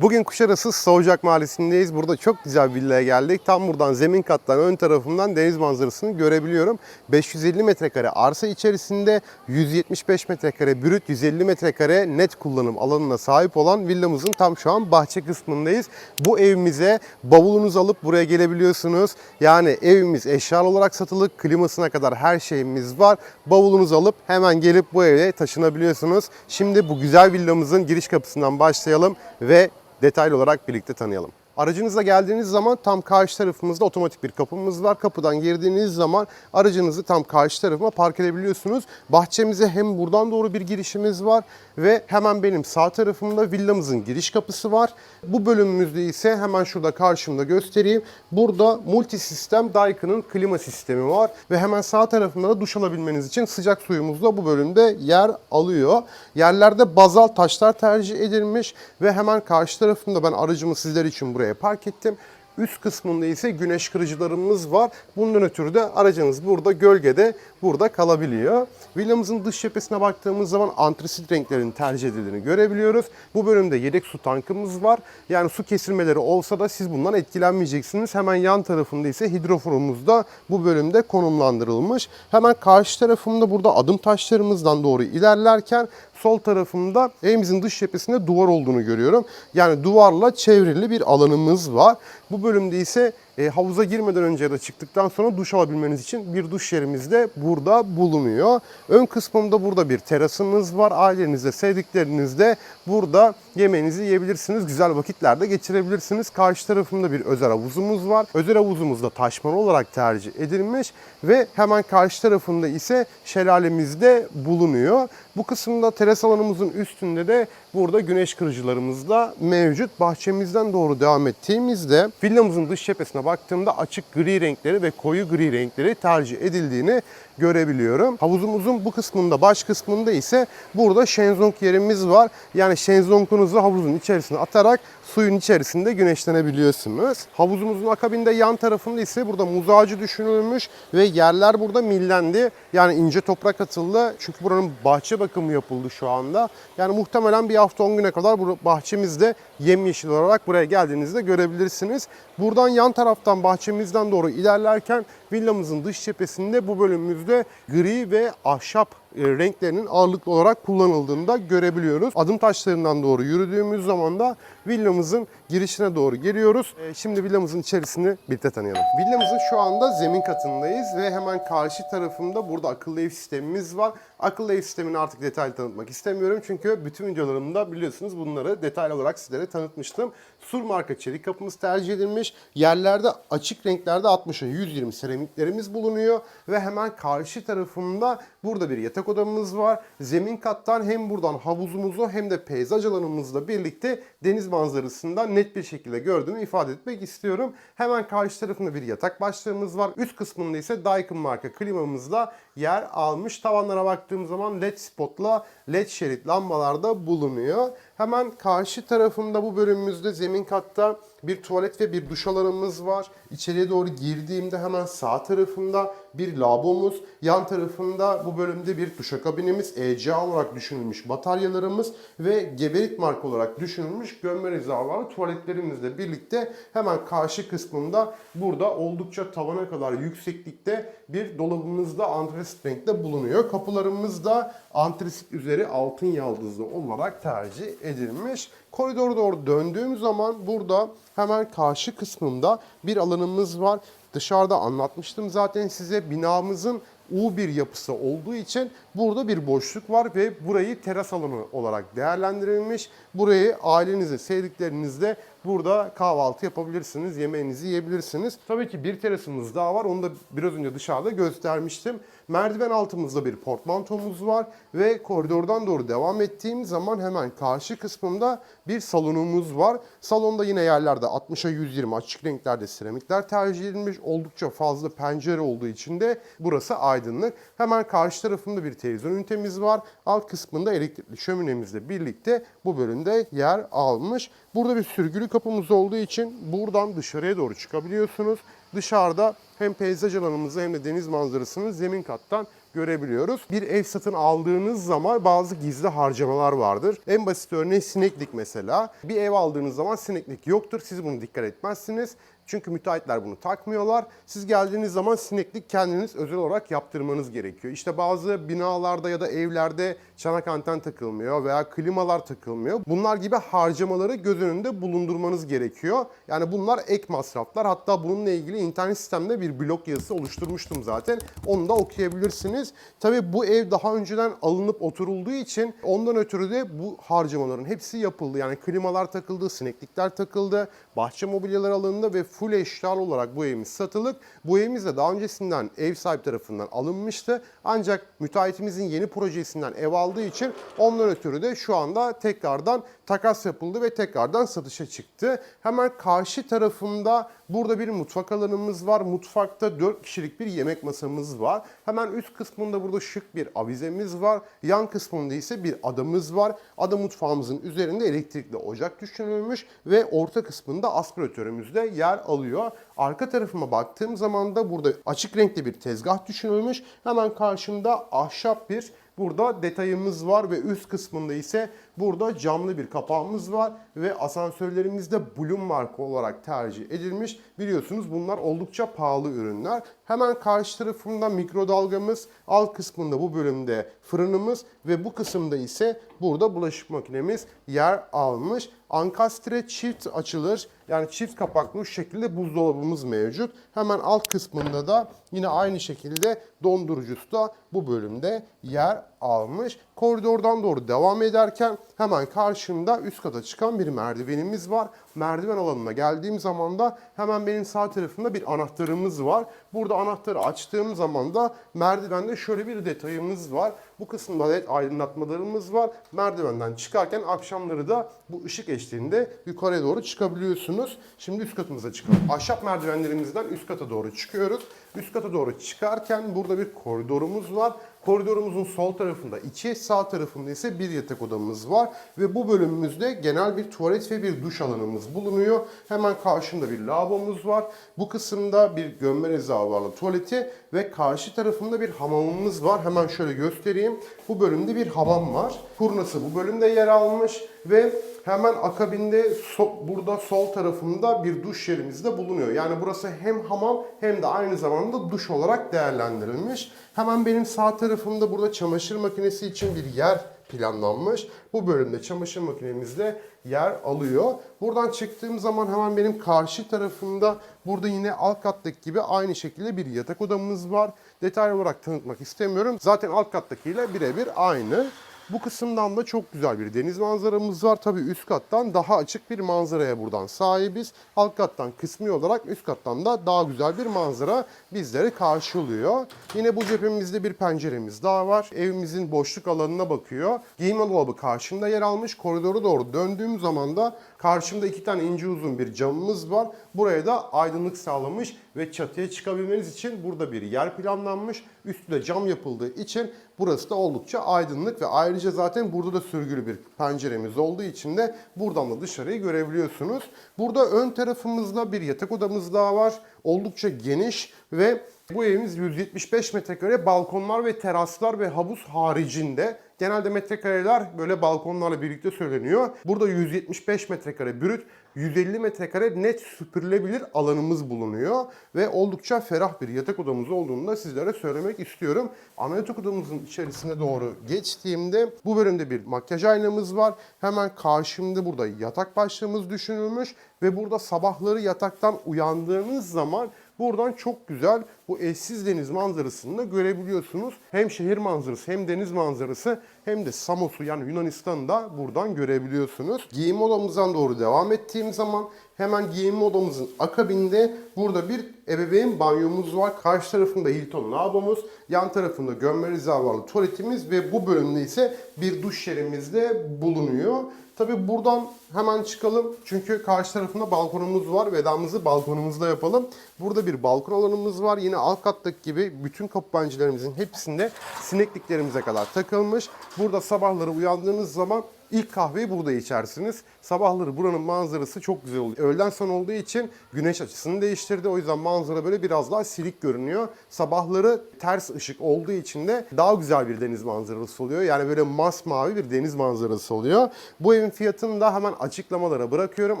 Bugün Kuşadası Soğucak Mahallesi'ndeyiz. Burada çok güzel bir villaya geldik. Tam buradan zemin kattan ön tarafından deniz manzarasını görebiliyorum. 550 metrekare arsa içerisinde 175 metrekare brüt, 150 metrekare net kullanım alanına sahip olan villamızın tam şu an bahçe kısmındayız. Bu evimize bavulunuzu alıp buraya gelebiliyorsunuz. Yani evimiz eşyalı olarak satılık, klimasına kadar her şeyimiz var. Bavulunuzu alıp hemen gelip bu eve taşınabiliyorsunuz. Şimdi bu güzel villamızın giriş kapısından başlayalım ve detaylı olarak birlikte tanıyalım. Aracınızla geldiğiniz zaman tam karşı tarafımızda otomatik bir kapımız var. Kapıdan girdiğiniz zaman aracınızı tam karşı tarafıma park edebiliyorsunuz. Bahçemize hem buradan doğru bir girişimiz var ve hemen benim sağ tarafımda villamızın giriş kapısı var. Bu bölümümüzde ise hemen şurada karşımda göstereyim. Burada multi sistem Daikin'in klima sistemi var ve hemen sağ tarafında da duş alabilmeniz için sıcak suyumuz da bu bölümde yer alıyor. Yerlerde bazal taşlar tercih edilmiş ve hemen karşı tarafında ben aracımı sizler için buraya park ettim. Üst kısmında ise güneş kırıcılarımız var. Bundan ötürü de aracınız burada gölgede burada kalabiliyor. Villamızın dış cephesine baktığımız zaman antrasit renklerin tercih edildiğini görebiliyoruz. Bu bölümde yedek su tankımız var. Yani su kesilmeleri olsa da siz bundan etkilenmeyeceksiniz. Hemen yan tarafında ise hidroforumuz da bu bölümde konumlandırılmış. Hemen karşı tarafımda burada adım taşlarımızdan doğru ilerlerken sol tarafımda evimizin dış cephesinde duvar olduğunu görüyorum. Yani duvarla çevrili bir alanımız var. Bu bölümde ise e, havuza girmeden önce ya da çıktıktan sonra duş alabilmeniz için bir duş yerimiz de burada bulunuyor. Ön kısmında burada bir terasımız var. Ailenizle, sevdiklerinizle burada yemeğinizi yiyebilirsiniz. Güzel vakitler de geçirebilirsiniz. Karşı tarafında bir özel havuzumuz var. Özel havuzumuz da taşmalı olarak tercih edilmiş ve hemen karşı tarafında ise şelalemiz de bulunuyor. Bu kısımda teras alanımızın üstünde de burada güneş kırıcılarımız da mevcut. Bahçemizden doğru devam ettiğimizde villamızın dış cephesine baktığımda açık gri renkleri ve koyu gri renkleri tercih edildiğini görebiliyorum. Havuzumuzun bu kısmında, baş kısmında ise burada şenzong yerimiz var. Yani şenzongunuzu havuzun içerisine atarak suyun içerisinde güneşlenebiliyorsunuz. Havuzumuzun akabinde yan tarafında ise burada muz ağacı düşünülmüş ve yerler burada millendi. Yani ince toprak atıldı. Çünkü buranın bahçe bakımı yapıldı şu anda. Yani muhtemelen bir hafta 10 güne kadar bu bahçemizde yemyeşil olarak buraya geldiğinizde görebilirsiniz. Buradan yan taraftan bahçemizden doğru ilerlerken villamızın dış cephesinde bu bölümümüzde gri ve ahşap renklerinin ağırlıklı olarak kullanıldığını da görebiliyoruz. Adım taşlarından doğru yürüdüğümüz zaman da villamızın girişine doğru geliyoruz. E, Şimdi villamızın içerisini birlikte tanıyalım. Villamızın şu anda zemin katındayız ve hemen karşı tarafında burada akıllı ev sistemimiz var. Akıllı ev sistemini artık detaylı tanıtmak istemiyorum çünkü bütün videolarımda biliyorsunuz bunları detaylı olarak sizlere tanıtmıştım. Sur marka çelik kapımız tercih edilmiş. Yerlerde açık renklerde 60'a 120 seramiklerimiz bulunuyor ve hemen karşı tarafında burada bir yatak odamız var. Zemin kattan hem buradan havuzumuzu hem de peyzaj alanımızla birlikte deniz manzarasından net bir şekilde gördüğümü ifade etmek istiyorum. Hemen karşı tarafında bir yatak başlığımız var. Üst kısmında ise Daikin marka klimamızda yer almış. Tavanlara baktığım zaman led spotla led şerit lambalar da bulunuyor. Hemen karşı tarafında bu bölümümüzde zemin katta bir tuvalet ve bir duş alanımız var. İçeriye doğru girdiğimde hemen sağ tarafında bir lavabomuz, yan tarafında bu bölümde bir duşakabinimiz, ECA olarak düşünülmüş bataryalarımız ve geberit marka olarak düşünülmüş gömme rezervuarlı tuvaletlerimizle birlikte hemen karşı kısmında burada oldukça tavana kadar yükseklikte bir dolabımız da antrasit renkte bulunuyor. Kapılarımız da antrasit üzeri altın yaldızlı olarak tercih edilmiş. Koridora doğru döndüğüm zaman burada hemen karşı kısmında bir alanımız var. Dışarıda anlatmıştım zaten size binamızın U bir yapısı olduğu için burada bir boşluk var ve burayı teras alanı olarak değerlendirilmiş. Burayı ailenizle, sevdiklerinizle burada kahvaltı yapabilirsiniz, yemeğinizi yiyebilirsiniz. Tabii ki bir terasımız daha var. Onu da biraz önce dışarıda göstermiştim. Merdiven altımızda bir portmantomuz var ve koridordan doğru devam ettiğim zaman hemen karşı kısmında bir salonumuz var. Salonda yine yerlerde 60'a 120 açık renklerde seramikler tercih edilmiş. Oldukça fazla pencere olduğu için de burası aydınlık. Hemen karşı tarafında bir televizyon ünitemiz var. Alt kısmında elektrikli şöminemizle birlikte bu bölümde yer almış. Burada bir sürgülü kapımız olduğu için buradan dışarıya doğru çıkabiliyorsunuz. Dışarıda hem peyzaj alanımızı hem de deniz manzarasını zemin kattan görebiliyoruz. Bir ev satın aldığınız zaman bazı gizli harcamalar vardır. En basit örneği sineklik mesela. Bir ev aldığınız zaman sineklik yoktur. Siz bunu dikkat etmezsiniz. Çünkü müteahhitler bunu takmıyorlar. Siz geldiğiniz zaman sineklik kendiniz özel olarak yaptırmanız gerekiyor. İşte bazı binalarda ya da evlerde çanak anten takılmıyor veya klimalar takılmıyor. Bunlar gibi harcamaları göz önünde bulundurmanız gerekiyor. Yani bunlar ek masraflar. Hatta bununla ilgili internet sistemde bir blog yazısı oluşturmuştum zaten. Onu da okuyabilirsiniz. Tabii bu ev daha önceden alınıp oturulduğu için ondan ötürü de bu harcamaların hepsi yapıldı. Yani klimalar takıldı, sineklikler takıldı, bahçe mobilyaları alındı ve full eşyalı olarak bu evimiz satılık. Bu evimiz de daha öncesinden ev sahibi tarafından alınmıştı. Ancak müteahhitimizin yeni projesinden ev aldığı için ondan ötürü de şu anda tekrardan takas yapıldı ve tekrardan satışa çıktı. Hemen karşı tarafında burada bir mutfak alanımız var. Mutfakta 4 kişilik bir yemek masamız var. Hemen üst kısmında burada şık bir avizemiz var. Yan kısmında ise bir adamız var. Ada mutfağımızın üzerinde elektrikli ocak düşünülmüş ve orta kısmında aspiratörümüz de yer alıyor. Arka tarafıma baktığım zaman da burada açık renkli bir tezgah düşünülmüş. Hemen karşımda ahşap bir Burada detayımız var ve üst kısmında ise burada camlı bir kapağımız var ve asansörlerimiz de Bloom marka olarak tercih edilmiş. Biliyorsunuz bunlar oldukça pahalı ürünler. Hemen karşı tarafında mikrodalgamız, alt kısmında bu bölümde fırınımız ve bu kısımda ise burada bulaşık makinemiz yer almış. Ankastre çift açılır. Yani çift kapaklı şekilde buzdolabımız mevcut. Hemen alt kısmında da yine aynı şekilde dondurucusu da bu bölümde yer almış. Koridordan doğru devam ederken hemen karşımda üst kata çıkan bir merdivenimiz var. Merdiven alanına geldiğim zaman da hemen benim sağ tarafımda bir anahtarımız var. Burada anahtarı açtığım zaman da merdivende şöyle bir detayımız var. Bu kısımda led aydınlatmalarımız var. Merdivenden çıkarken akşamları da bu ışık eşliğinde yukarıya doğru çıkabiliyorsunuz. Şimdi üst katımıza çıkalım. Ahşap merdivenlerimizden üst kata doğru çıkıyoruz. Üst kata doğru çıkarken burada bir koridorumuz var. Koridorumuzun sol tarafında iki, sağ tarafında ise bir yatak odamız var. Ve bu bölümümüzde genel bir tuvalet ve bir duş alanımız bulunuyor. Hemen karşımda bir lavabomuz var. Bu kısımda bir gömme rezervuarlı tuvaleti ve karşı tarafında bir hamamımız var. Hemen şöyle göstereyim. Bu bölümde bir hamam var. Kurnası bu bölümde yer almış ve hemen akabinde so- burada sol tarafında bir duş yerimiz de bulunuyor. Yani burası hem hamam hem de aynı zamanda duş olarak değerlendirilmiş. Hemen benim sağ tarafımda burada çamaşır makinesi için bir yer planlanmış. Bu bölümde çamaşır makinemiz de yer alıyor. Buradan çıktığım zaman hemen benim karşı tarafımda burada yine alt kattaki gibi aynı şekilde bir yatak odamız var. Detaylı olarak tanıtmak istemiyorum. Zaten alt kattakiyle birebir aynı. Bu kısımdan da çok güzel bir deniz manzaramız var. Tabii üst kattan daha açık bir manzaraya buradan sahibiz. Alt kattan kısmi olarak üst kattan da daha güzel bir manzara bizleri karşılıyor. Yine bu cephemizde bir penceremiz daha var. Evimizin boşluk alanına bakıyor. Giyinme dolabı karşımda yer almış. Koridoru doğru döndüğüm zaman da karşımda iki tane ince uzun bir camımız var. Buraya da aydınlık sağlamış ve çatıya çıkabilmeniz için burada bir yer planlanmış. Üstüne cam yapıldığı için burası da oldukça aydınlık ve ayrıca zaten burada da sürgülü bir penceremiz olduğu için de buradan da dışarıyı görebiliyorsunuz. Burada ön tarafımızda bir yatak odamız daha var. Oldukça geniş ve bu evimiz 175 metrekare balkonlar ve teraslar ve havuz haricinde. Genelde metrekareler böyle balkonlarla birlikte söyleniyor. Burada 175 metrekare brüt, 150 metrekare net süpürülebilir alanımız bulunuyor. Ve oldukça ferah bir yatak odamız olduğunu da sizlere söylemek istiyorum. Ana yatak odamızın içerisine doğru geçtiğimde bu bölümde bir makyaj aynamız var. Hemen karşımda burada yatak başlığımız düşünülmüş. Ve burada sabahları yataktan uyandığınız zaman Buradan çok güzel bu eşsiz deniz manzarasını da görebiliyorsunuz. Hem şehir manzarası hem deniz manzarası hem de Samos'u yani Yunanistan'ı da buradan görebiliyorsunuz. Giyim odamızdan doğru devam ettiğim zaman hemen giyinme odamızın akabinde burada bir ebeveyn banyomuz var. Karşı tarafında Hilton lavabomuz, yan tarafında gömme rezervuarlı tuvaletimiz ve bu bölümde ise bir duş yerimiz de bulunuyor. Tabi buradan hemen çıkalım çünkü karşı tarafında balkonumuz var. Vedamızı balkonumuzda yapalım. Burada bir balkon alanımız var. Yine alt kattaki gibi bütün kapı pencerelerimizin hepsinde sinekliklerimize kadar takılmış. Burada sabahları uyandığınız zaman ilk kahveyi burada içersiniz. sabahları buranın manzarası çok güzel oluyor. Öğleden sonra olduğu için güneş açısını değiştirdi. O yüzden manzara böyle biraz daha silik görünüyor. Sabahları ters ışık olduğu için de daha güzel bir deniz manzarası oluyor. Yani böyle masmavi bir deniz manzarası oluyor. Bu evin fiyatını da hemen açıklamalara bırakıyorum.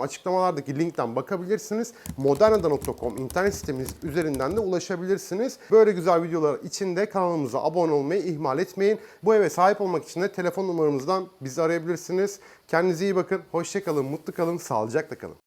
Açıklamalardaki linkten bakabilirsiniz. modernada.com internet sitemiz üzerinden de ulaşabilirsiniz. Böyle güzel videolar için de kanalımıza abone olmayı ihmal etmeyin. Bu eve sahip olmak için de telefon numaramızdan bizi arayabilirsiniz. Kendinize iyi bakın. Hoşçakalın, mutlu kalın, sağlıcakla kalın.